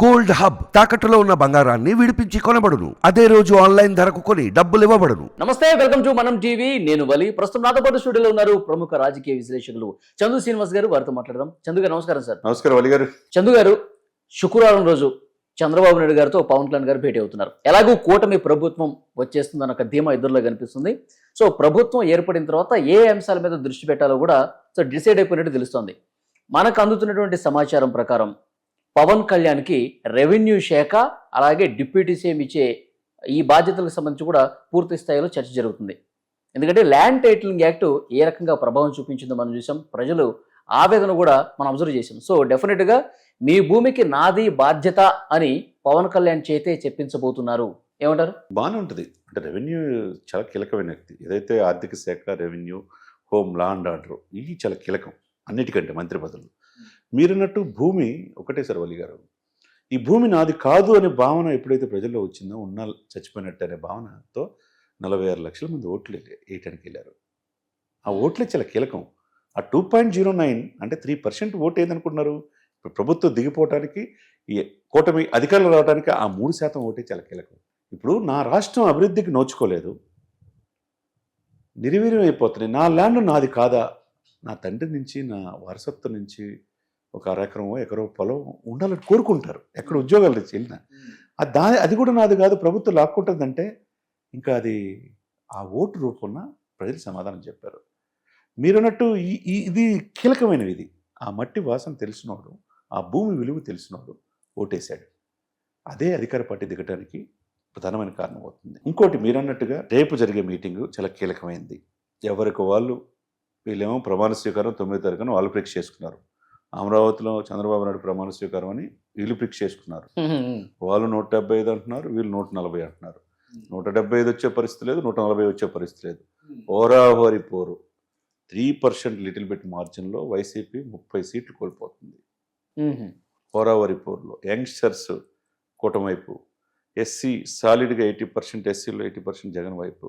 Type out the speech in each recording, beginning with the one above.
Gold hub తాకట్టులో ఉన్న బంగారాన్ని విడిపించి కొనబడును. అదే రోజు ఆన్లైన్ ధరకు కొని డబ్బులు ఇవ్వబడును. నమస్తే వెల్కమ్ టు మనం టీవీ. నేను వలి. ప్రస్తుతం నాతో పాటు స్టూడియోలో ఉన్నారు ప్రముఖ రాజకీయ విశ్లేషకులు చందు శ్రీనివాస్ గారు. వారితో మాట్లాడదాం. చందు గారు నమస్కారం సార్. నమస్కారం అలీ గారు. చందు గారు శుక్రవారం రోజు చంద్రబాబు నాయుడు గారితో పవన్ కళ్యాణ్ గారు భేటీ అవుతున్నారు. ఎలాగూ కూటమి ప్రభుత్వం వచ్చేస్తుందన్న ఒక ధీమా ఇద్దరులో కనిపిస్తుంది. సో ప్రభుత్వం ఏర్పడిన తర్వాత ఏ అంశాల మీద దృష్టి పెట్టాలో కూడా సో డిసైడ్ అయిపోయినట్టు తెలుస్తోంది. మనకు అందుతున్నటువంటి సమాచారం ప్రకారం పవన్ కళ్యాణ్కి రెవెన్యూ శాఖ అలాగే డిప్యూటీ సీఎం ఇచ్చే ఈ బాధ్యతలకు సంబంధించి కూడా పూర్తి స్థాయిలో చర్చ జరుగుతుంది. ఎందుకంటే ల్యాండ్ టైటిలింగ్ యాక్ట్ ఏ రకంగా ప్రభావం చూపించిందో మనం చూసాం. ప్రజలు ఆవేదన కూడా మనం అబ్జర్వ్ చేసాం. సో డెఫినెట్గా మీ భూమికి నాది బాధ్యత అని పవన్ కళ్యాణ్ చేతే చెప్పించబోతున్నారు. ఏమంటారు? బాగానే ఉంటుంది. అంటే రెవెన్యూ చాలా కీలకమైన వ్యక్తి. ఏదైతే ఆర్థిక శాఖ revenue home law and order ఇవి చాలా కీలకం. అన్నిటికంటే మంత్రి పదవులు మీరన్నట్టు భూమి ఒకటే సర్వలి గారు. ఈ భూమి నాది కాదు అనే భావన ఎప్పుడైతే ప్రజల్లో వచ్చిందో ఉన్న చచ్చిపోయినట్టు అనే భావనతో నలభై ఆరు లక్షల మంది ఓట్లు వేయటానికి వెళ్ళారు. ఆ ఓట్లే చాలా కీలకం. ఆ టూ పాయింట్ జీరో నైన్ అంటే త్రీ పర్సెంట్ ఓటు ఏదనుకుంటున్నారు? ఇప్పుడు ప్రభుత్వం దిగిపోవటానికి ఈ కూటమి అధికారులు రావడానికి ఆ మూడు శాతం ఓటే చాలా కీలకం. ఇప్పుడు నా రాష్ట్రం అభివృద్ధికి నోచుకోలేదు. నిర్వీర్యం అయిపోతుంది నా ల్యాండ్ నాది కాదా? నా తండ్రి నుంచి నా వారసత్వం నుంచి ఒక అరెకరమో ఎకరో పొలం ఉండాలని కోరుకుంటారు. ఎక్కడ ఉద్యోగాలు తెచ్చి వెళ్ళిన. అది దా అది కూడా నాది కాదు. ప్రభుత్వం లాక్కుంటుందంటే ఇంకా అది ఆ ఓటు రూపంలో ప్రజలు సమాధానం చెప్పారు. మీరన్నట్టు ఈ ఈ- ఇది కీలకమైనవి ఇది. ఆ మట్టి వాసన తెలిసినోడు ఆ భూమి విలువ తెలిసినోడు ఓటేశాడు. అదే అధికార పార్టీ దిగటానికి ప్రధానమైన కారణం అవుతుంది. ఇంకోటి మీరన్నట్టుగా రేపు జరిగే మీటింగు చాలా కీలకమైంది. ఎవరికి వాళ్ళు వీళ్ళేమో ప్రమాణ స్వీకారం తొమ్మిది తారీఖున వాళ్ళు ఫిక్స్ చేసుకున్నారు. అమరావతిలో చంద్రబాబు నాయుడు ప్రమాణ స్వీకారం అని వీళ్ళు పరీక్ష చేసుకున్నారు. వాళ్ళు నూట డెబ్బై ఐదు అంటున్నారు వీళ్ళు నూట నలభై అంటున్నారు. నూట డెబ్బై ఐదు వచ్చే పరిస్థితి లేదు నూట నలభై వచ్చే పరిస్థితి లేదు. ఓరాహోరి పోరు. త్రీ పర్సెంట్ లిటిల్ బిట్ మార్జిన్లో వైసీపీ ముప్పై సీట్లు కోల్పోతుంది. హోరావరి పోర్లో యంగ్స్టర్స్ కూటమి వైపు ఎస్సీ సాలిడ్గా ఎయిటీ పర్సెంట్ ఎస్సీలో ఎయిటీ పర్సెంట్ జగన్ వైపు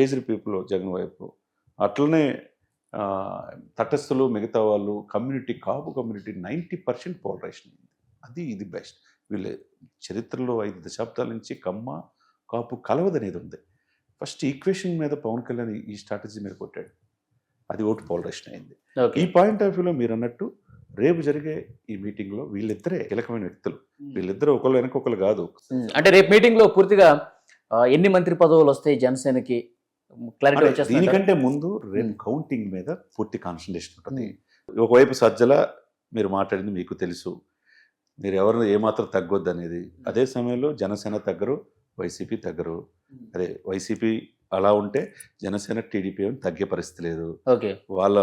ఏజ్డ్ పీపుల్ జగన్ వైపు అట్లనే తటస్థులు మిగతా వాళ్ళు community Kapu community ninety percent polarisation అది ఇది బెస్ట్. వీళ్ళ చరిత్రలో ఐదు దశాబ్దాల నుంచి కమ్మ కాపు కలవదనేది ఉంది. ఫస్ట్ ఈక్వేషన్ మీద పవన్ కళ్యాణ్ ఈ స్ట్రాటజీ మీద కొట్టాడు. అది ఓటు పోలరైజేషన్ అయింది. ఈ పాయింట్ ఆఫ్ వ్యూలో మీరు అన్నట్టు రేపు జరిగే ఈ మీటింగ్లో వీళ్ళిద్దరే కీలకమైన వ్యక్తులు. వీళ్ళిద్దరూ ఒకళ్ళు వెనక ఒకళ్ళు కాదు. అంటే రేపు మీటింగ్లో పూర్తిగా ఎన్ని మంత్రి పదవులు వస్తాయి జనసేనకి? క్లారిటీ వచ్చేస్తుంది దీనికంటే ముందు రేపు. కౌంటింగ్ మీద పూర్తి కాన్సన్ట్రేషన్ ఉంటుంది. ఒకవైపు సజ్జల మీరు మాట్లాడింది మీకు తెలుసు. మీరు ఎవరిని ఏమాత్రం తగ్గొద్దు అనేది. అదే సమయంలో జనసేన తగ్గరు వైసీపీ తగ్గరు. అదే వైసీపీ అలా ఉంటే జనసేన టీడీపీ ఏమి తగ్గే పరిస్థితి లేదు. ఓకే. వాళ్ళ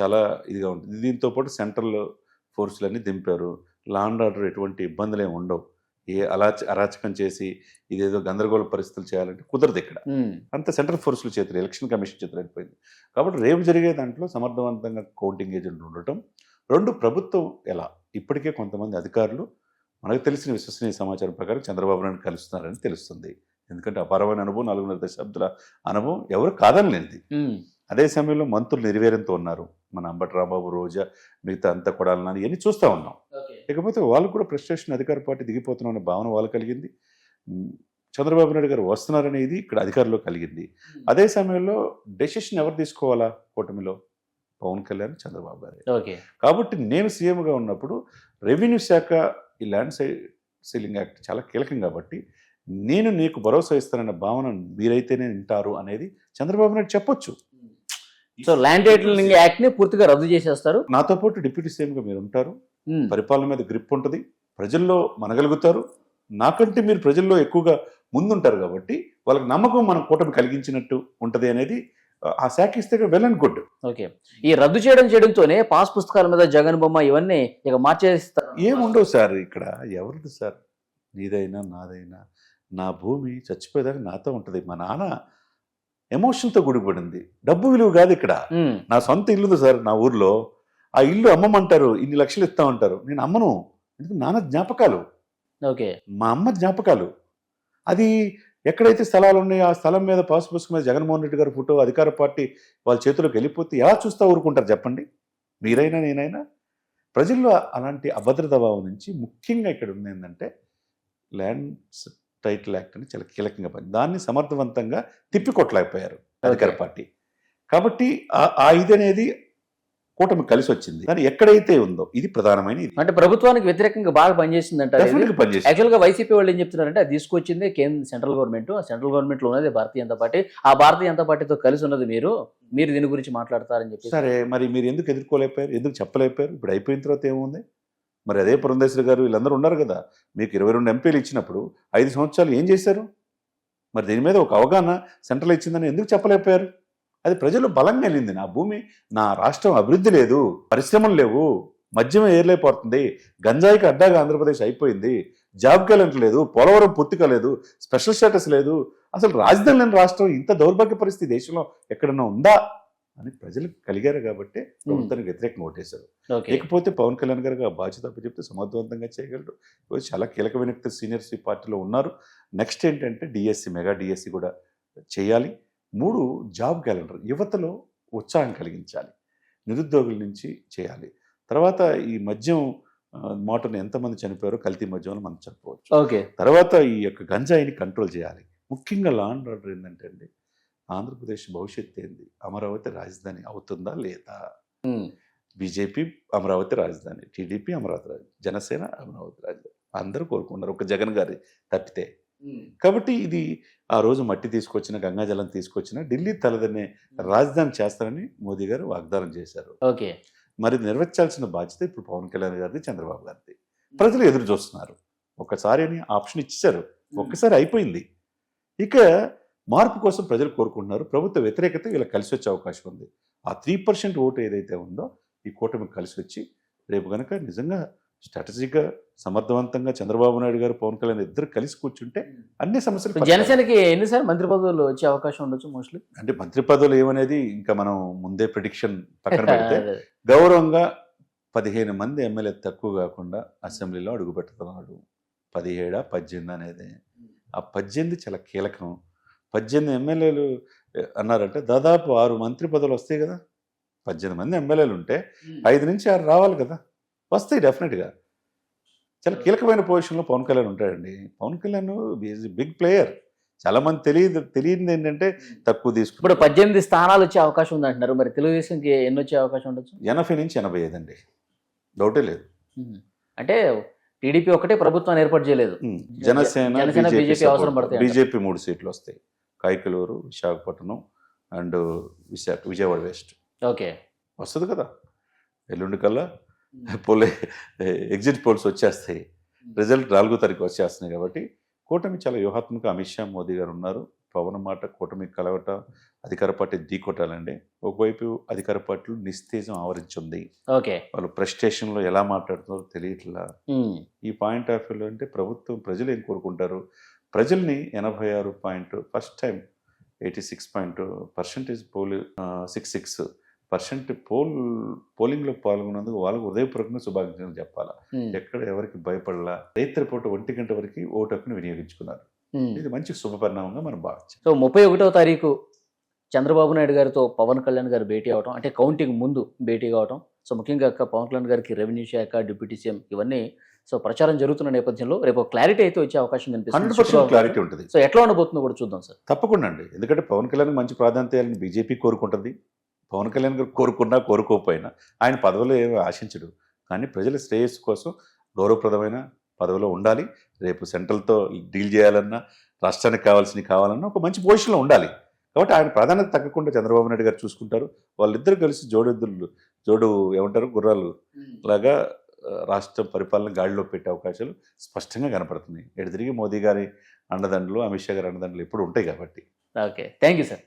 చాలా ఇదిగా ఉంటుంది. దీంతో పాటు సెంట్రల్ ఫోర్సులన్నీ దింపారు. లా అండ్ ఆర్డర్ ఎటువంటి ఇబ్బందులు ఏమి ఉండవు. ఏ అలా అరాచకం చేసి ఇదేదో గందరగోళ పరిస్థితులు చేయాలంటే కుదరదు ఇక్కడ. అంత సెంట్రల్ ఫోర్సుల చేతులు ఎలక్షన్ కమిషన్ చేతులు అయిపోయింది కాబట్టి రేపు జరిగే దాంట్లో సమర్థవంతంగా కౌంటింగ్ ఏజెంట్ ఉండటం. రెండు ప్రభుత్వం ఎలా? ఇప్పటికే కొంతమంది అధికారులు మనకు తెలిసిన విశ్వసనీయ సమాచారం ప్రకారం చంద్రబాబు నాయుడు కలుస్తున్నారని తెలుస్తుంది. ఎందుకంటే అపారమైన అనుభవం నాలుగున్నర దశాబ్దాల అనుభవం ఎవరు కాదనలేనిది. అదే సమయంలో మంత్రులు నిర్వీర్యంతో ఉన్నారు. మన అంబటి రాంబాబు రోజా మిగతా అంతా కొడాలని ఇవన్నీ చూస్తూ ఉన్నాం. ఇకపోతే వాళ్ళు కూడా ఫ్రస్ట్రేషన్ అధికార పార్టీ దిగిపోతున్నాం అనే భావన వాళ్ళు కలిగింది. చంద్రబాబు నాయుడు గారు వస్తున్నారనేది ఇక్కడ అధికారంలో కలిగింది. అదే సమయంలో డెసిషన్ ఎవరు తీసుకోవాలా కూటమిలో? పవన్ కళ్యాణ్ చంద్రబాబు గారు. ఓకే. కాబట్టి నేను సీఎంగా ఉన్నప్పుడు రెవెన్యూ శాఖ ఈ ల్యాండ్ సై సీలింగ్ యాక్ట్ చాలా కీలకం కాబట్టి నేను నీకు భరోసా ఇస్తానన్న భావన మీరైతేనే వింటారు అనేది చంద్రబాబు నాయుడు చెప్పొచ్చు. సో ల్యాండ్ టైటిలింగ్ యాక్ట్ని పూర్తిగా రద్దు చేసేస్తారు. నాతో పాటు డిప్యూటీ సీఎంగా మీరు ఉంటారు. ఉమ్. పరిపాలన మీద గ్రిప్ ఉంటుంది. ప్రజల్లో మనగలుగుతారు. నాకంటే మీరు ప్రజల్లో ఎక్కువగా ముందుంటారు కాబట్టి వాళ్ళకి నమ్మకం మన కూటమి కలిగించినట్టు ఉంటుంది అనేది ఆ, ఆ శాఖ ఇస్తే వెల్ అండ్ గుడ్. ఓకే. ఈ రద్దు చేయడం చేయడంతోనే పాస్ పుస్తకాల మీద జగన్ బొమ్మ ఇవన్నీ ఇక మార్చేస్తారు. ఏముండవు సార్ ఇక్కడ? ఎవరిది సార్? నీదైనా నాదైనా. నా భూమి చచ్చిపోయేదాకా నాతో ఉంటుంది. మా నాన్న ఎమోషన్తో గుడిపడింది. డబ్బు విలువ కాదు ఇక్కడ. నా సొంత ఇల్లు ఉంది సార్ నా ఊర్లో. ఆ ఇల్లు అమ్మమంటారు ఇన్ని లక్షలు ఇస్తామంటారు. నేను అమ్మను. ఎందుకంటే నాన్న జ్ఞాపకాలు. ఓకే. మా అమ్మ జ్ఞాపకాలు. అది ఎక్కడైతే స్థలాలు ఉన్నాయో ఆ స్థలం మీద పాస్ పుస్తకం మీద జగన్మోహన్ రెడ్డి గారి ఫోటో అధికార పార్టీ వాళ్ళ చేతిలోకి వెళ్ళిపోతే ఎలా చూస్తా ఊరుకుంటారు చెప్పండి? మీరైనా నేనైనా? ప్రజల్లో అలాంటి అభద్రతా భావం నుంచి ముఖ్యంగా ఇక్కడ ఉంది ఏంటంటే ల్యాండ్ టైటిల్ యాక్ట్ అని చాలా కీలకంగా దాన్ని సమర్థవంతంగా తిప్పికొట్టలేకపోయారు అధికార. పార్టీ. కాబట్టి ఆ- ఇది అనేది కూటమి కలిసి వచ్చింది కానీ ఎక్కడైతే ఉందో ఇది ప్రధానమైన అంటే ప్రభుత్వానికి వ్యతిరేకంగా బాగా పనిచేసిందంట యాక్చువల్గా వైసీపీ వాళ్ళు ఏం చెప్తున్నారంటే అది తీసుకొచ్చింది కేంద్ర సెంట్రల్ గవర్నమెంట్. ఆ సెంట్రల్ గవర్నమెంట్లో ఉన్నది భారతీయ జనతా పార్టీ. ఆ భారతీయ జనతా పార్టీతో కలిసి ఉన్నది మీరు. మీరు దీని గురించి మాట్లాడతారని చెప్పి సరే మరి మీరు ఎందుకు ఎదుర్కోలేకపోయారు? ఎందుకు చెప్పలేకపోయారు? ఇప్పుడు అయిపోయిన తర్వాత ఏముంది? మరి అదే పురంధేశ్వరి గారు వీళ్ళందరూ ఉన్నారు కదా మీకు ఇరవై రెండు ఎంపీలు ఇచ్చినప్పుడు ఐదు సంవత్సరాలు ఏం చేశారు? మరి దీని మీద ఒక అవగాహన సెంట్రల్ ఇచ్చిందని ఎందుకు చెప్పలేకపోయారు? అది ప్రజలు బలంగా వెళ్ళింది. నా భూమి నా రాష్ట్రం అభివృద్ధి లేదు పరిశ్రమలు లేవు మద్యం ఏర్లేకపోతుంది గంజాయికి అడ్డాగా ఆంధ్రప్రదేశ్ అయిపోయింది జాబ్ క్యాలెంట్ లేదు పోలవరం పూర్తిగా లేదు స్పెషల్ స్టేటస్ లేదు. అసలు రాజధాని లేని రాష్ట్రం ఇంత దౌర్భాగ్య పరిస్థితి దేశంలో ఎక్కడన్నా ఉందా? అని ప్రజలు కలిగారు కాబట్టి ప్రభుత్వానికి వ్యతిరేకంగా ఓటేశారు. ఓకే. ఇకపోతే పవన్ కళ్యాణ్ గారికి ఆ బాధ్యత చెప్తే సమర్థవంతంగా చేయగలరు. చాలా కీలకమైన సీనియర్స్ ఈ పార్టీలో ఉన్నారు. నెక్స్ట్ ఏంటంటే డిఎస్సి మెగా డిఎస్సి కూడా చేయాలి. మూడు జాబ్ క్యాలెండర్ యువతలో ఉత్సాహం కలిగించాలి. నిరుద్యోగుల నుంచి చేయాలి. తర్వాత ఈ మద్యం ఆ, మోటార్ని ఎంతమంది చనిపోయారో కల్తీ మద్యం అని మనం చెప్పవచ్చు ఓకే. తర్వాత ఈ యొక్క గంజాయిని కంట్రోల్ చేయాలి. ముఖ్యంగా లా అండ్ ఆర్డర్ ఏంటంటే అండి ఆంధ్రప్రదేశ్ భవిష్యత్తు ఏంది? అమరావతి రాజధాని అవుతుందా లేదా. బీజేపీ అమరావతి రాజధాని టీడీపీ అమరావతి రాజధాని జనసేన అమరావతి రాజధాని. అందరూ కోరుకున్నారు ఒక జగన్ గారి తప్పితే. కాబట్టి ఇది ఆ రోజు మట్టి తీసుకొచ్చిన గంగాజలం తీసుకొచ్చిన ఢిల్లీ తలదన్నే రాజధాని చేస్తారని మోదీ గారు వాగ్దానం చేశారు. ఓకే. మరి నిర్వహించాల్సిన బాధ్యత ఇప్పుడు పవన్ కళ్యాణ్ గారిది చంద్రబాబు గారిది. ప్రజలు ఎదురు చూస్తున్నారు. ఒకసారి అని ఆప్షన్ ఇచ్చారు ఒక్కసారి అయిపోయింది. ఇక మార్పు కోసం ప్రజలు కోరుకుంటున్నారు. ప్రభుత్వ వ్యతిరేకత వీళ్ళకి కలిసి వచ్చే అవకాశం ఉంది. ఆ త్రీ పర్సెంట్ ఓటు ఏదైతే ఉందో ఈ కూటమికి కలిసి వచ్చి రేపు కనుక నిజంగా స్ట్రాటజీగా సమర్థవంతంగా చంద్రబాబు నాయుడు గారు పవన్ కళ్యాణ్ ఇద్దరు కలిసి కూర్చుంటే అన్ని సమస్యలు జనసేనకి ఎన్నిసార్లు మంత్రి పదవులు వచ్చే అవకాశం ఉండొచ్చు మోస్ట్లీ అంటే మంత్రి పదవులు ఏమనేది ఇంకా మనం ముందే ప్రిడిక్షన్ పక్కన పెడితే గౌరవంగా పదిహేను మంది ఎమ్మెల్యే తక్కువ కాకుండా అసెంబ్లీలో అడుగు పెడుతున్నాడు పదిహేడా పద్దెనిమిది అనేది. ఆ పద్దెనిమిది చాలా కీలకం. పద్దెనిమిది ఎమ్మెల్యేలు అన్నారంటే దాదాపు ఆరు మంత్రి పదవులు వస్తాయి కదా. పద్దెనిమిది మంది ఎమ్మెల్యేలు ఉంటే ఐదు నుంచి ఆరు రావాలి కదా. వస్తాయి డెఫినెట్గా చాలా కీలకమైన పొజిషన్లో పవన్ కళ్యాణ్ ఉంటాడండి. Pavan Kalyan is big player చాలా మంది తెలియదు తెలియదు ఏంటంటే తక్కువ ఇప్పుడు తీసుకుంటాడు పద్దెనిమిది స్థానాలు వచ్చే అవకాశం ఉంది అంటున్నారు. మరి తెలుగుదేశంకి ఎన్ని వచ్చే అవకాశం ఉండొచ్చు? ఎనభై నుంచి ఎనభై ఐదు అండి. డౌటే లేదు. అంటే టీడీపీ ఒకటే ప్రభుత్వాన్ని ఏర్పాటు చేయలేదు. జనసేన బీజేపీ అవసరం. బీజేపీ మూడు సీట్లు వస్తాయి. Kaikaluru Visakhapatnam and Visakha Vijayawada west. Okay. వస్తుంది కదా. ఎల్లుండి కల్లా పోలే ఎగ్జిట్ పోల్స్ వచ్చేస్తాయి. రిజల్ట్ నాలుగో తారీఖు వచ్చేస్తున్నాయి కాబట్టి కూటమి చాలా వ్యూహాత్మక అమిత్ షా మోదీ గారు ఉన్నారు. పవన్ మాట కూటమి కలవట అధికార పార్టీ ఢీకొట్టాలండి. ఒకవైపు అధికార పార్టీలు నిస్తేజం ఆవరించింది. ఓకే. వాళ్ళు ప్రెస్టేషన్లో ఎలా మాట్లాడుతున్నారో తెలియట్లా. ఈ పాయింట్ ఆఫ్ వ్యూలో అంటే ప్రభుత్వం ప్రజలు ఏం కోరుకుంటారు? ప్రజల్ని ఎనభై ఆరు point first time eighty six point percentage poll six six percent poll పోలింగ్లో పాల్గొన్నందుకు వాళ్ళకు హృదయపూర్వకంగా శుభాకాంక్షలు చెప్పాలా. ఎక్కడ ఎవరికి భయపడలా రైతుల పూట ఒంటి గంట వరకు ఓటు హక్కును వినియోగించుకున్నారు. ఇది మంచి శుభపరిణామంగా మనం భావించాం సో ముప్పై ఒకటో తారీఖు చంద్రబాబు నాయుడు గారితో పవన్ కళ్యాణ్ గారు భేటీ అవటం అంటే కౌంటింగ్ ముందు భేటీ కావటం సో ముఖ్యంగా పవన్ కళ్యాణ్ గారికి రెవెన్యూ శాఖ డిప్యూటీ సీఎం ఇవన్నీ సో ప్రచారం జరుగుతున్న నేపథ్యంలో రేపు క్లారిటీ అయితే వచ్చే అవకాశం కనిపిస్తుంది. క్లారిటీ ఉంటుంది. సో ఎట్లా ఉండబోతుందో కూడా చూద్దాం సార్. తప్పకుండా అండి. ఎందుకంటే పవన్ కళ్యాణ్ మంచి ప్రాధాన్యత బీజేపీ కోరుకుంటుంది. పవన్ కళ్యాణ్ గారు కోరుకున్నా కోరుకోకపోయినా ఆయన పదవిలో ఏమీ ఆశించడు. కానీ ప్రజల శ్రేయస్సు కోసం గౌరవప్రదమైన పదవిలో ఉండాలి. రేపు సెంట్రల్తో డీల్ చేయాలన్నా రాష్ట్రానికి కావాల్సినవి కావాలన్నా ఒక మంచి పొజిషన్లో ఉండాలి. కాబట్టి ఆయన ప్రాధాన్యత తగ్గకుండా చంద్రబాబు నాయుడు గారు చూసుకుంటారు. వాళ్ళిద్దరు కలిసి జోడెద్దులు జోడు ఏమంటారు గుర్రాలు లాగా రాష్ట్ర పరిపాలన గాడిలో పెట్టే అవకాశాలు స్పష్టంగా కనపడుతున్నాయి. ఎటు తిరిగి మోదీ గారి అండదండలు అమిత్ షా గారి అండదండలు ఎప్పుడు ఉంటాయి కాబట్టి. ఓకే. Thank you sir